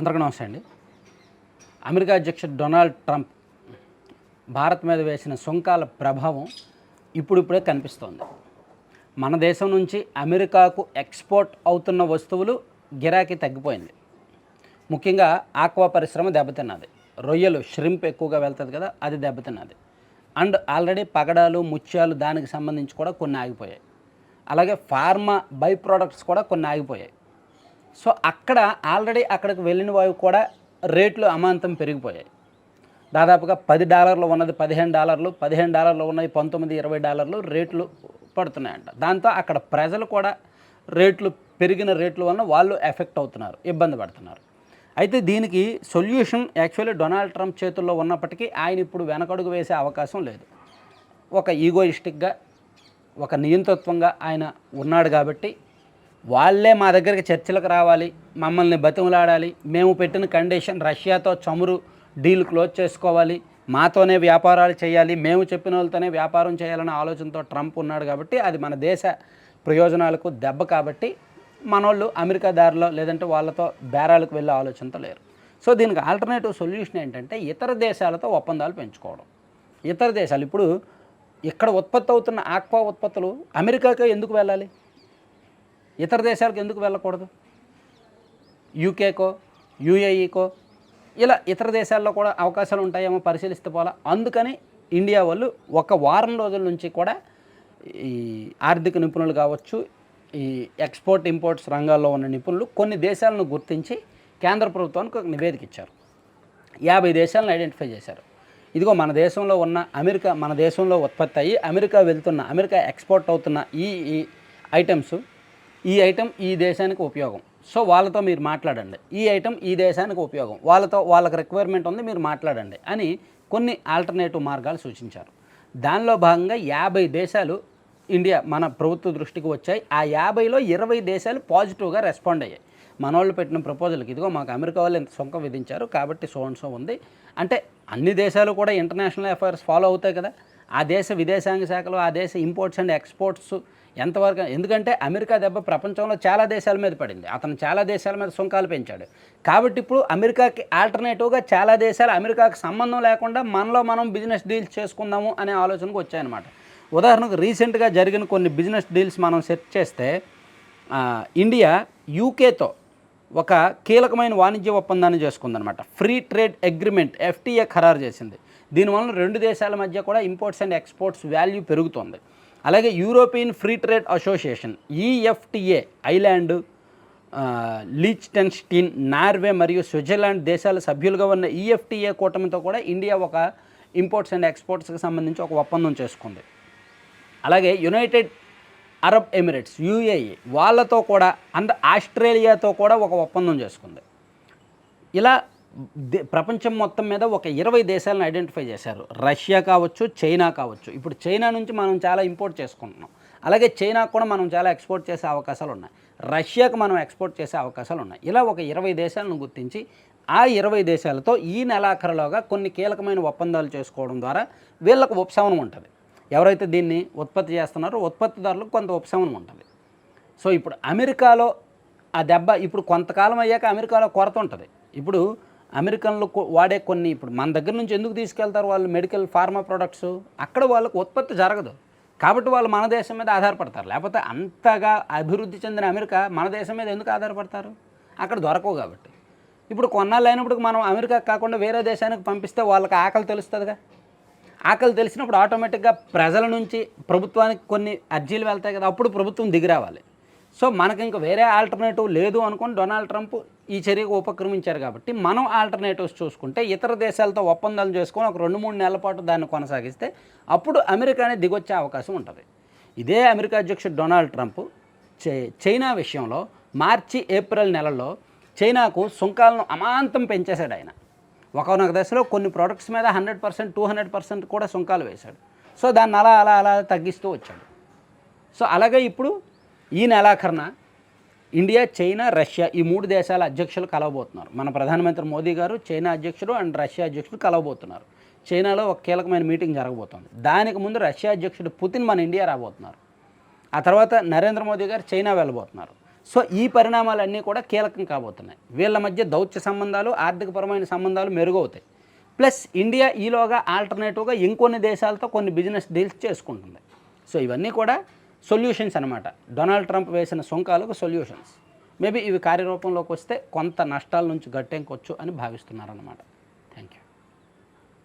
అందరికీ నమస్తే అండి. అమెరికా అధ్యక్షుడు డొనాల్డ్ ట్రంప్ భారత్ మీద వేసిన సుంకాల ప్రభావం ఇప్పుడిప్పుడే కనిపిస్తోంది. మన దేశం నుంచి అమెరికాకు ఎక్స్పోర్ట్ అవుతున్న వస్తువులు గిరాకీ తగ్గిపోయింది. ముఖ్యంగా ఆక్వా పరిశ్రమ దెబ్బతిన్నది. రొయ్యలు షిరింప్ ఎక్కువగా వెళ్తుంది కదా అది దెబ్బతిన్నది. అండ్ ఆల్రెడీ పగడాలు ముత్యాలు దానికి సంబంధించి కూడా కొన్ని ఆగిపోయాయి. అలాగే ఫార్మా బై ప్రోడక్ట్స్ కూడా కొన్ని ఆగిపోయాయి. సో అక్కడ ఆల్రెడీ అక్కడికి వెళ్ళిన వారు కూడా రేట్లు అమాంతం పెరిగిపోయాయి. దాదాపుగా పది డాలర్లు ఉన్నది పదిహేను డాలర్లు పదిహేను డాలర్లు ఉన్నది పంతొమ్మిది ఇరవై డాలర్లు రేట్లు పడుతున్నాయంట. దాంతో అక్కడ ప్రజలు కూడా రేట్లు పెరిగిన రేట్ల వలన వాళ్ళు ఎఫెక్ట్ అవుతున్నారు ఇబ్బంది పడుతున్నారు. అయితే దీనికి సొల్యూషన్ యాక్చువల్లీ డొనాల్డ్ ట్రంప్ చేతుల్లో ఉన్నప్పటికీ ఆయన ఇప్పుడు వెనకడుగు వేసే అవకాశం లేదు. ఒక ఈగోయిస్టిక్గా ఒక నియంతత్వంగా ఆయన ఉన్నాడు కాబట్టి వాళ్ళే మా దగ్గరికి చర్చలకు రావాలి మమ్మల్ని బతిమలాడాలి మేము పెట్టిన కండిషన్ రష్యాతో చమురు డీల్ క్లోజ్ చేసుకోవాలి మాతోనే వ్యాపారాలు చేయాలి మేము చెప్పిన వాళ్ళతోనే వ్యాపారం చేయాలనే ఆలోచనతో ట్రంప్ ఉన్నాడు కాబట్టి అది మన దేశ ప్రయోజనాలకు దెబ్బ కాబట్టి మనోళ్ళు అమెరికా దారిలో లేదంటే వాళ్ళతో బేరాలకు వెళ్ళే ఆలోచనతో లేరు. సో దీనికి ఆల్టర్నేటివ్ సొల్యూషన్ ఏంటంటే ఇతర దేశాలతో ఒప్పందాలు పెంచుకోవడం. ఇతర దేశాలు ఇప్పుడు ఇక్కడ ఉత్పత్తి అవుతున్న ఆక్వా ఉత్పత్తులు అమెరికాకే ఎందుకు వెళ్ళాలి? ఇతర దేశాలకు ఎందుకు వెళ్ళకూడదు? యూకేకో యూఏఈకో ఇలా ఇతర దేశాల్లో కూడా అవకాశాలు ఉంటాయేమో పరిశీలిస్తే పోలా. అందుకని ఇండియా వాళ్ళు ఒక వారం రోజుల నుంచి కూడా ఈ ఆర్థిక నిపుణులు కావచ్చు ఈ ఎక్స్పోర్ట్ ఇంపోర్ట్స్ రంగాల్లో ఉన్న నిపుణులు కొన్ని దేశాలను గుర్తించి కేంద్ర ప్రభుత్వానికి ఒక నివేదిక ఇచ్చారు. యాభై దేశాలను ఐడెంటిఫై చేశారు. ఇదిగో మన దేశంలో ఉన్న అమెరికా మన దేశంలో ఉత్పత్తి అయ్యి అమెరికా వెళ్తున్న అమెరికా ఎక్స్పోర్ట్ అవుతున్న ఈ ఈ ఐటమ్స్ ఈ ఐటెం ఈ దేశానికి ఉపయోగం. సో వాళ్ళతో మీరు మాట్లాడండి. ఈ ఐటెం ఈ దేశానికి ఉపయోగం. వాళ్ళతో వాళ్ళకి రిక్వైర్మెంట్ ఉంది మీరు మాట్లాడండి అని కొన్ని ఆల్టర్నేటివ్ మార్గాలు సూచించారు. దానిలో భాగంగా యాభై దేశాలు ఇండియా మన ప్రభుత్వ దృష్టికి వచ్చాయి. ఆ యాభైలో ఇరవై దేశాలు పాజిటివ్గా రెస్పాండ్ అయ్యాయి. మన వాళ్ళు పెట్టిన ప్రపోజల్కి ఇదిగో మాకు అమెరికా వాళ్ళు ఇంత సుంకం విధించారు కాబట్టి సో సో ఉంది. అంటే అన్ని దేశాలు కూడా ఇంటర్నేషనల్ అఫైర్స్ ఫాలో అవుతాయి కదా. ఆ దేశ విదేశాంగ శాఖలు ఆ దేశ ఇంపోర్ట్స్ అండ్ ఎక్స్పోర్ట్స్ ఎంతవరకు ఎందుకంటే అమెరికా దెబ్బ ప్రపంచంలో చాలా దేశాల మీద పడింది. అతను చాలా దేశాల మీద సుంకాలు పెంచాడు. కాబట్టి ఇప్పుడు అమెరికాకి ఆల్టర్నేటివ్గా చాలా దేశాలు అమెరికాకి సంబంధం లేకుండా మనలో మనం బిజినెస్ డీల్స్ చేసుకుందాము అనే ఆలోచనకు వచ్చాయన్నమాట. ఉదాహరణకు రీసెంట్గా జరిగిన కొన్ని బిజినెస్ డీల్స్ మనం సెట్ చేస్తే ఇండియా యూకేతో ఒక కీలకమైన వాణిజ్య ఒప్పందాన్ని చేసుకుందనమాట ఫ్రీ ట్రేడ్ అగ్రిమెంట్ ఎఫ్టీఏ ఖరారు చేసింది. దీనివల్ల రెండు దేశాల మధ్య కూడా ఇంపోర్ట్స్ అండ్ ఎక్స్పోర్ట్స్ వాల్యూ పెరుగుతుంది. అలాగే European free trade association EFTA Iceland Liechtenstein Norway మరియు స్విట్జర్లాండ్ దేశాల సభ్యులుగా ఉన్న ఈఎఫ్టిఏ కూటమితో కూడా ఇండియా ఒక ఇంపోర్ట్స్ అండ్ ఎక్స్పోర్ట్స్కి సంబంధించి ఒక ఒప్పందం చేసుకుంది. అలాగే యునైటెడ్ అరబ్ ఎమిరేట్స్ యూఏఈ వాళ్ళతో కూడా అండ్ ఆస్ట్రేలియాతో కూడా ఒక ఒప్పందం చేసుకుంది. ఇలా ప్రపంచం మొత్తం మీద ఒక ఇరవై దేశాలను ఐడెంటిఫై చేశారు. రష్యా కావచ్చు చైనా కావచ్చు. ఇప్పుడు చైనా నుంచి మనం చాలా ఇంపోర్ట్ చేసుకుంటున్నాం. అలాగే చైనాకు కూడా మనం చాలా ఎక్స్పోర్ట్ చేసే అవకాశాలు ఉన్నాయి. రష్యాకు మనం ఎక్స్పోర్ట్ చేసే అవకాశాలు ఉన్నాయి. ఇలా ఒక ఇరవై దేశాలను గుర్తించి ఆ ఇరవై దేశాలతో ఈ నెలాఖరులోగా కొన్ని కీలకమైన ఒప్పందాలు చేసుకోవడం ద్వారా వీళ్ళకు ఉపశమనం ఉంటుంది. ఎవరైతే దీన్ని ఉత్పత్తి చేస్తున్నారో ఉత్పత్తిదారులకు కొంత ఉపశమనం ఉంటుంది. సో ఇప్పుడు అమెరికాలో ఆ దెబ్బ ఇప్పుడు కొంతకాలం అయ్యాక అమెరికాలో కొరత ఉంటుంది. ఇప్పుడు అమెరికన్లు వాడే కొన్ని ఇప్పుడు మన దగ్గర నుంచి ఎందుకు తీసుకెళ్తారు వాళ్ళు మెడికల్ ఫార్మా ప్రొడక్ట్స్? అక్కడ వాళ్ళకు ఉత్పత్తి జరగదు. కాబట్టి వాళ్ళు మన దేశం మీద ఆధారపడతారు. లేకపోతే అంతగా అభివృద్ధి చెందిన అమెరికా మన దేశం మీద ఎందుకు ఆధారపడతారు? అక్కడ దొరకవు కాబట్టి. ఇప్పుడు కొన్నాళ్ళు అయినప్పుడు మనం అమెరికా కాకుండా వేరే దేశానికి పంపిస్తే వాళ్ళకి ఆకలి తెలుస్తుందిగా? ఆకలి తెలిసినప్పుడు ఆటోమేటిక్గా ప్రజల నుంచి ప్రభుత్వానికి కొన్ని అర్జీలు వెళ్తాయి కదా అప్పుడు ప్రభుత్వం దిగి రావాలి. సో మనకి ఇంకా వేరే ఆల్టర్నేటివ్ లేదు అనుకుని డొనాల్డ్ ట్రంప్ ఈ చర్యకు ఉపక్రమించారు కాబట్టి మనం ఆల్టర్నేటివ్స్ చూసుకుంటే ఇతర దేశాలతో ఒప్పందాలు చేసుకొని ఒక రెండు మూడు నెలల పాటు దాన్ని కొనసాగిస్తే అప్పుడు అమెరికానే దిగొచ్చే అవకాశం ఉంటుంది. ఇదే అమెరికా అధ్యక్షుడు డొనాల్డ్ ట్రంప్ చైనా విషయంలో మార్చి ఏప్రిల్ నెలల్లో చైనాకు సుంకాలను అమాంతం పెంచేశాడు ఆయన. ఒకనొక దశలో కొన్ని ప్రోడక్ట్స్ మీద hundred percent two hundred percent కూడా సుంకాలు వేశాడు. సో దాన్ని అలా అలా అలా తగ్గిస్తూ వచ్చాడు. సో అలాగే ఇప్పుడు ఈ నెలాఖరున ఇండియా చైనా రష్యా ఈ మూడు దేశాల అధ్యక్షులు కలవబోతున్నారు. మన ప్రధానమంత్రి మోదీ గారు చైనా అధ్యక్షుడు అండ్ రష్యా అధ్యక్షుడు కలవబోతున్నారు. చైనాలో ఒక కీలకమైన మీటింగ్ జరగబోతోంది. దానికి ముందు రష్యా అధ్యక్షుడు పుతిన్ మన ఇండియా రాబోతున్నారు. ఆ తర్వాత నరేంద్ర మోదీ గారు చైనా వెళ్ళబోతున్నారు. సో ఈ పరిణామాలన్నీ కూడా కీలకం కాబోతున్నాయి. వీళ్ళ మధ్య దౌత్య సంబంధాలు ఆర్థికపరమైన సంబంధాలు మెరుగవుతాయి. ప్లస్ ఇండియా ఈలోగా ఆల్టర్నేటివ్గా ఇంకొన్ని దేశాలతో కొన్ని బిజినెస్ డీల్స్ చేసుకుంటుంది. సో ఇవన్నీ కూడా సొల్యూషన్స్ అనమాట డొనాల్డ్ ట్రంప్ వేసిన సుంకాలకు సొల్యూషన్స్. మేబీ ఇవి కార్యరూపంలోకి వస్తే కొంత నష్టాల నుంచి గట్టెంకొచ్చు అని భావిస్తున్నారన్నమాట.